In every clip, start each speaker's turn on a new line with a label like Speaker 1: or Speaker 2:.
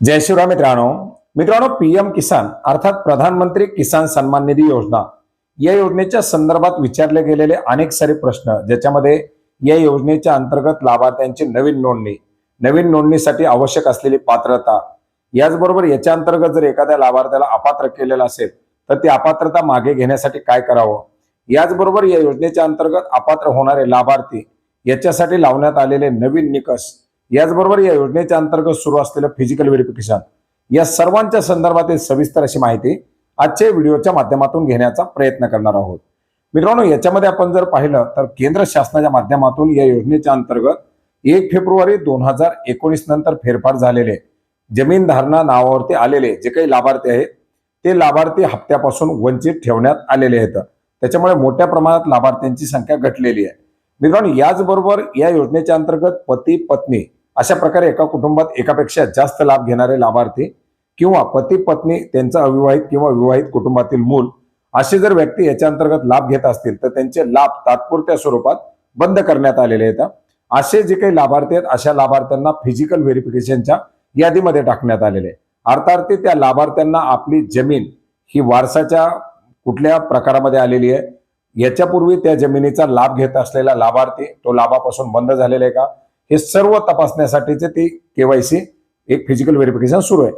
Speaker 1: जय शिवराम मित्रांनो. मित्रांनो पीएम किसान अर्थात प्रधानमंत्री किसान सन्मान निधी योजना या योजनेच्या संदर्भात विचारले गेलेले अनेक सारे प्रश्न ज्याच्यामध्ये या योजनेच्या अंतर्गत लाभार्थ्यांची नवीन नोंदणी नवीन नोंदणीसाठी आवश्यक असलेली पात्रता याचबरोबर याच्या अंतर्गत जर एखाद्या लाभार्थ्याला अपात्र केलेलं असेल तर ती अपात्रता मागे घेण्यासाठी काय करावं? याचबरोबर या योजनेच्या अंतर्गत अपात्र होणारे लाभार्थी याच्यासाठी लावण्यात आलेले नवीन निकष याचबरोबर या योजनेच्या अंतर्गत सुरू असलेलं फिजिकल व्हेरिफिकेशन या सर्वांच्या संदर्भातील सविस्तर अशी माहिती आजच्या व्हिडिओच्या माध्यमातून घेण्याचा प्रयत्न करणार आहोत. मित्रांनो याच्यामध्ये आपण जर पाहिलं तर केंद्र शासनाच्या माध्यमातून या योजनेच्या अंतर्गत एक फेब्रुवारी दोन हजार एकोणीस नंतर फेरफार झालेले जमीन धारणा नावावरती आलेले जे काही लाभार्थी आहेत ते लाभार्थी हप्त्यापासून वंचित ठेवण्यात आलेले आहेत. त्याच्यामुळे मोठ्या प्रमाणात लाभार्थ्यांची संख्या घटलेली आहे. मित्रांनो याचबरोबर या योजनेच्या अंतर्गत पती पत्नी अशा प्रकारे एका कुटुंबात एकापेक्षा जास्त लाभ घेणारे लाभार्थी किंवा पती पत्नी त्यांचा अविवाहित किंवा विवाहित कुटुंबातील मूल असे जर व्यक्ती याच्या अंतर्गत लाभ घेत असतील तर त्यांचे लाभ तात्पुरत्या स्वरूपात बंद करण्यात आलेले आहेत असे जे काही लाभार्थी आहेत अशा लाभार्थ्यांना फिजिकल व्हेरिफिकेशनच्या यादीमध्ये टाकण्यात आलेले आहे. अर्थार्थी त्या लाभार्थ्यांना आपली जमीन ही वारसाच्या कुठल्या प्रकारामध्ये आलेली आहे याच्यापूर्वी त्या जमिनीचा लाभ घेत असलेला लाभार्थी तो लाभापासून बंद झालेला आहे का हे सर्व तपासण्यासाठीचे ती केवायसी एक फिजिकल व्हेरिफिकेशन सुरू आहे.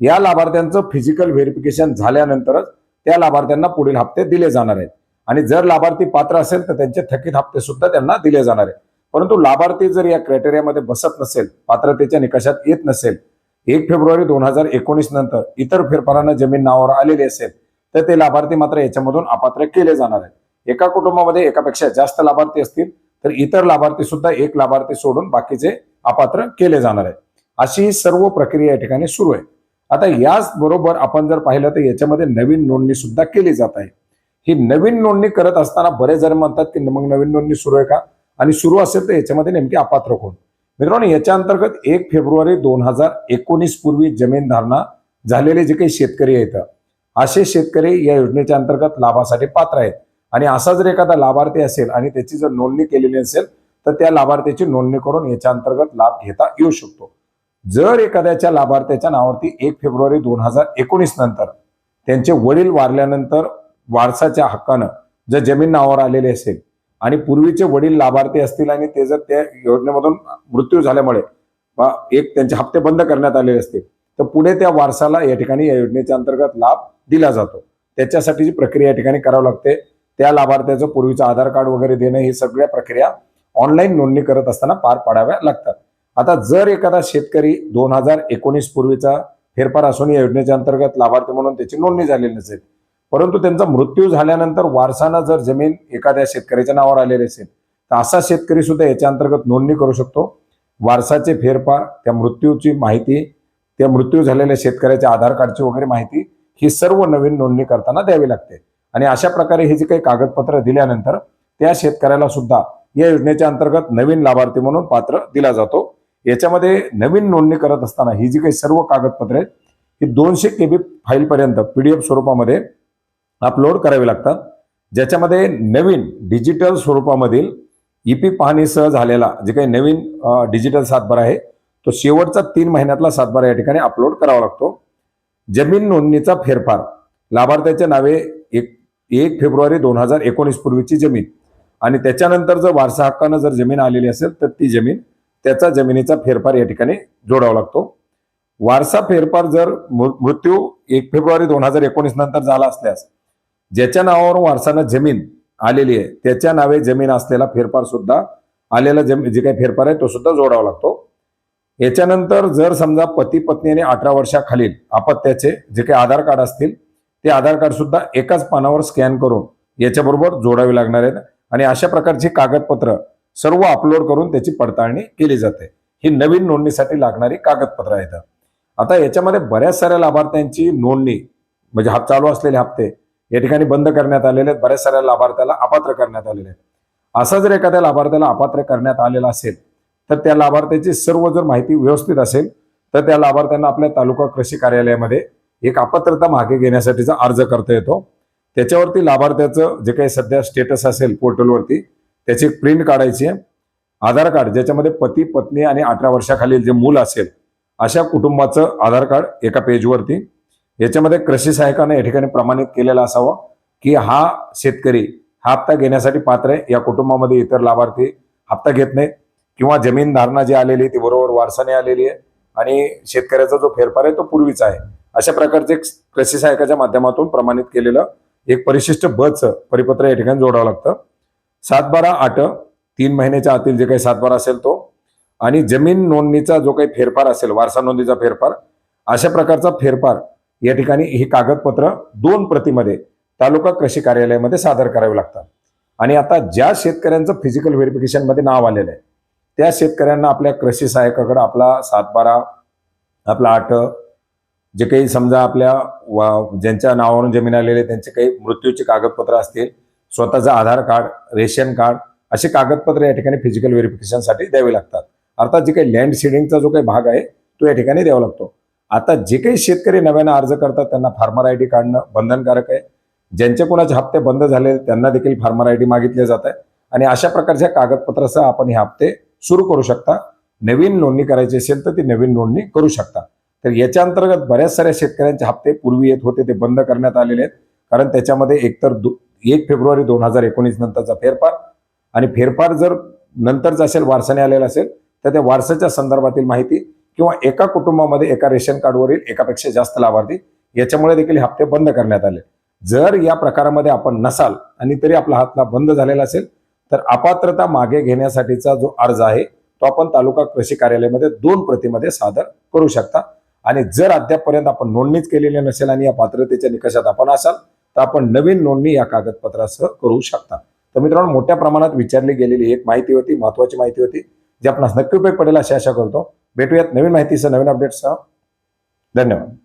Speaker 1: या लाभार्थ्यांचं फिजिकल व्हेरिफिकेशन झाल्यानंतरच त्या लाभार्थ्यांना पुढील हप्ते दिले जाणार आहेत. आणि जर लाभार्थी पात्र असेल तर त्यांचे थकीत हप्ते सुद्धा त्यांना दिले जाणार आहेत. परंतु लाभार्थी जर या क्रायटेरियामध्ये बसत नसेल पात्रतेच्या निकषात येत नसेल एक फेब्रुवारी दोन हजार एकोणीस नंतर इतर फेरफारांना जमीन नावावर आलेली असेल तर ते लाभार्थी मात्र याच्यामधून अपात्र केले जाणार आहेत. एका कुटुंबामध्ये एकापेक्षा जास्त लाभार्थी असतील तर इतर लाभार्थी सुद्धा एक लाभार्थी सोडून बाकीचे अपात्र केले जाणार आहे अशी ही सर्व प्रक्रिया या ठिकाणी सुरू आहे. आता याच बरोबर आपण जर पाहिलं तर याच्यामध्ये नवीन नोंदणी सुद्धा केली जात आहे. ही नवीन नोंदणी करत असताना बरेच जण म्हणतात की मग नवीन नोंदणी सुरू आहे का? आणि सुरू असेल तर याच्यामध्ये नेमके अपात्र कोण? मित्रांनो याच्या अंतर्गत एक फेब्रुवारी दोन हजार एकोणीस पूर्वी जमीन धारणा झालेले जे काही शेतकरी आहेत असे शेतकरी या योजनेच्या अंतर्गत लाभासाठी पात्र आहेत. आणि असा जर एखादा लाभार्थी असेल आणि त्याची जर नोंदणी केलेली असेल तर त्या लाभार्थ्याची नोंदणी करून याच्या अंतर्गत लाभ घेता येऊ शकतो. जर एखाद्याच्या लाभार्थ्याच्या नावावरती एक फेब्रुवारी दोन हजार एकोणीस नंतर त्यांचे वडील वारल्यानंतर वारसाच्या हक्कानं जर जमीन नावावर आलेली असेल आणि पूर्वीचे वडील लाभार्थी असतील आणि ते जर त्या योजनेमधून मृत्यू झाल्यामुळे एक त्यांचे हप्ते बंद करण्यात आलेले असतील तर पुढे त्या वारसाला या ठिकाणी या योजनेच्या अंतर्गत लाभ दिला जातो. त्याच्यासाठीची प्रक्रिया या ठिकाणी करावी लागते. त्या लाभार्थ्याचं पूर्वीचं आधार कार्ड वगैरे देणं ही सगळ्या प्रक्रिया ऑनलाईन नोंदणी करत असताना पार पाडाव्या लागतात. आता जर एखादा शेतकरी दोन हजार एकोणीस पूर्वीचा फेरफार असून या योजनेच्या अंतर्गत लाभार्थी म्हणून त्याची नोंदणी झालेली नसेल परंतु त्यांचा मृत्यू झाल्यानंतर वारसानं जर जमीन एखाद्या शेतकऱ्याच्या नावावर आलेली असेल तर असा शेतकरी सुद्धा याच्या अंतर्गत नोंदणी करू शकतो. वारसाचे फेरफार त्या मृत्यूची माहिती त्या मृत्यू झालेल्या शेतकऱ्याच्या आधार कार्डची वगैरे माहिती ही सर्व नवीन नोंदणी करताना द्यावी लागते. आणि अशा प्रकारे हे जे काही कागदपत्र दिल्यानंतर त्या शेतकऱ्याला सुद्धा या योजनेच्या अंतर्गत नवीन लाभार्थी म्हणून पात्र दिला जातो. याच्यामध्ये नवीन नोंदणी करत असताना ही जी काही सर्व कागदपत्रे आहेत ही दोनशे के बी फाईलपर्यंत पी डी एफ स्वरूपामध्ये अपलोड करावी लागतात. ज्याच्यामध्ये नवीन डिजिटल स्वरूपामधील ई पी पाहणीसह झालेला जे काही नवीन डिजिटल सातबारा आहे तो शेवटचा तीन महिन्यातला सातबारा या ठिकाणी अपलोड करावा लागतो. जमीन नोंदणीचा फेरफार. लाभार्थ्याच्या नावे एक फेब्रुवारी दोन हजार एकोणीस पूर्वीची जमीन. आणि त्याच्यानंतर जर वारसा हक्कानं जर जमीन आलेली असेल तर ती जमीन त्याचा जमिनीचा फेरफार या ठिकाणी जोडावा लागतो. वारसा फेरफार जर मृ- मृत्यू एक फेब्रुवारी दोन हजार एकोणीस नंतर झाला असल्यास ज्याच्या नावावर वारसानं जमीन आलेली आहे त्याच्या नावे जमीन असलेला फेरफार सुद्धा आलेला जमीन जे काही फेरफार आहे तो सुद्धा जोडावा लागतो. याच्यानंतर जर समजा पती पत्नी आणि अठरा वर्षाखालील अपत्याचे जे काही आधार कार्ड असतील ते आधार कार्ड सुद्धा एकाच पानावर स्कॅन करून याच्याबरोबर जोडावे लागणार आहेत. आणि अशा प्रकारची कागदपत्र सर्व अपलोड करून त्याची पडताळणी केली जाते. ही नवीन नोंदणीसाठी लागणारी कागदपत्र आहेत. आता याच्यामध्ये बऱ्याच साऱ्या लाभार्थ्यांची नोंदणी म्हणजे हा चालू असलेले हप्ते या ठिकाणी बंद करण्यात आलेले आहेत. बऱ्याच साऱ्या लाभार्थ्याला अपात्र करण्यात आलेले आहेत. असा जर एखाद्या लाभार्थ्याला अपात्र करण्यात आलेला असेल तर त्या लाभार्थ्याची सर्व जर माहिती व्यवस्थित असेल तर त्या लाभार्थ्यांना आपल्या तालुका कृषी कार्यालयामध्ये एक अपात्रता मागे घेण्यासाठीचा अर्ज करता येतो. त्याच्यावरती लाभार्थ्याचं जे काही सध्या स्टेटस असेल पोर्टलवरती त्याची प्रिंट काढायची आहे. आधार कार्ड ज्याच्यामध्ये पती पत्नी आणि अठरा वर्षाखालील जे मूल असेल अशा कुटुंबाचं आधार कार्ड एका पेजवरती याच्यामध्ये कृषी सहाय्यकाने या ठिकाणी प्रमाणित केलेला असावं की हा शेतकरी हा हप्ता घेण्यासाठी पात्र आहे या कुटुंबामध्ये इतर लाभार्थी हप्ता घेत नाहीत किंवा जमीन धारणा जी आलेली आहे ती बरोबर वारसाने आलेली आहे आणि शेतकऱ्याचा जो फेरफार आहे तो पूर्वीचा आहे. अशा प्रकारचे एक कृषी सहाय्यकाच्या माध्यमातून प्रमाणित केलेलं एक परिशिष्ट बच परिपत्र या ठिकाणी जोडावं लागतं. सात बारा आठ तीन महिन्याच्या आतील जे काही सातबारा असेल तो आणि जमीन नोंदणीचा जो काही फेरफार असेल वारसा नोंदीचा फेरफार अशा प्रकारचा फेरफार या ठिकाणी ही कागदपत्र दोन प्रतीमध्ये तालुका कृषी कार्यालयामध्ये सादर करावे लागतात. आणि आता ज्या शेतकऱ्यांचं फिजिकल व्हेरिफिकेशनमध्ये नाव आलेलं आहे त्या शेतकऱ्यांना आपल्या कृषी सहाय्यकाकडे आपला सातबारा आपला आठ जे काही समजा आपल्या वा- ज्यांच्या नावावरून जमीन आलेले त्यांचे काही मृत्यूचे कागदपत्र असतील स्वतःचं आधार कार्ड रेशन कार्ड असे कागदपत्र या ठिकाणी फिजिकल व्हेरिफिकेशनसाठी द्यावे लागतात. अर्थात जे काही लँड सीडिंगचा जो काही भाग आहे तो या ठिकाणी द्यावा लागतो. आता जे काही शेतकरी नव्यानं अर्ज करतात त्यांना फार्मर आय डी काढणं बंधनकारक आहे. ज्यांचे कोणाचे हप्ते बंद झाले त्यांना देखील फार्मर आय डी मागितले जात आहे. आणि अशा प्रकारच्या कागदपत्रासह आपण हे हप्ते सुरू करू शकता. नवीन नोंदणी करायची असेल तर ती नवीन नोंदणी करू शकता. तर याच्या अंतर्गत बऱ्याच साऱ्या शेतकऱ्यांचे हप्ते पूर्वी येत होते ते बंद करण्यात आलेले आहेत. कारण त्याच्यामध्ये एकतर एक फेब्रुवारी दोन हजार एकोणीस नंतरचा फेरफार आणि फेरफार जर नंतरचा असेल वारसाने आलेला असेल तर त्या वारसाच्या संदर्भातील माहिती किंवा एका कुटुंबामध्ये एका रेशन कार्डवरील एकापेक्षा जास्त लाभार्थी याच्यामुळे देखील हप्ते बंद करण्यात आले. जर या प्रकारामध्ये आपण नसाल आणि तरी आपला हातला बंद झालेला असेल तर अपात्रता मागे घेण्यासाठीचा जो अर्ज आहे तो आपण तालुका कृषी कार्यालयामध्ये दोन प्रतिमध्ये सादर करू शकता. आणि जर अद्यापपर्यंत आपण नोंदणीच केलेली नसेल आणि या पात्रतेच्या निकषात आपण असाल तर आपण नवीन नोंदणी या कागदपत्रासह करू शकता. तर मित्रांनो मोठ्या प्रमाणात विचारली गेलेली एक माहिती होती महत्वाची माहिती होती जी आपणास नक्की उपयोग पडेल अशी आशा करतो. भेटूयात नवीन माहितीसह नवीन अपडेट्ससह धन्यवाद.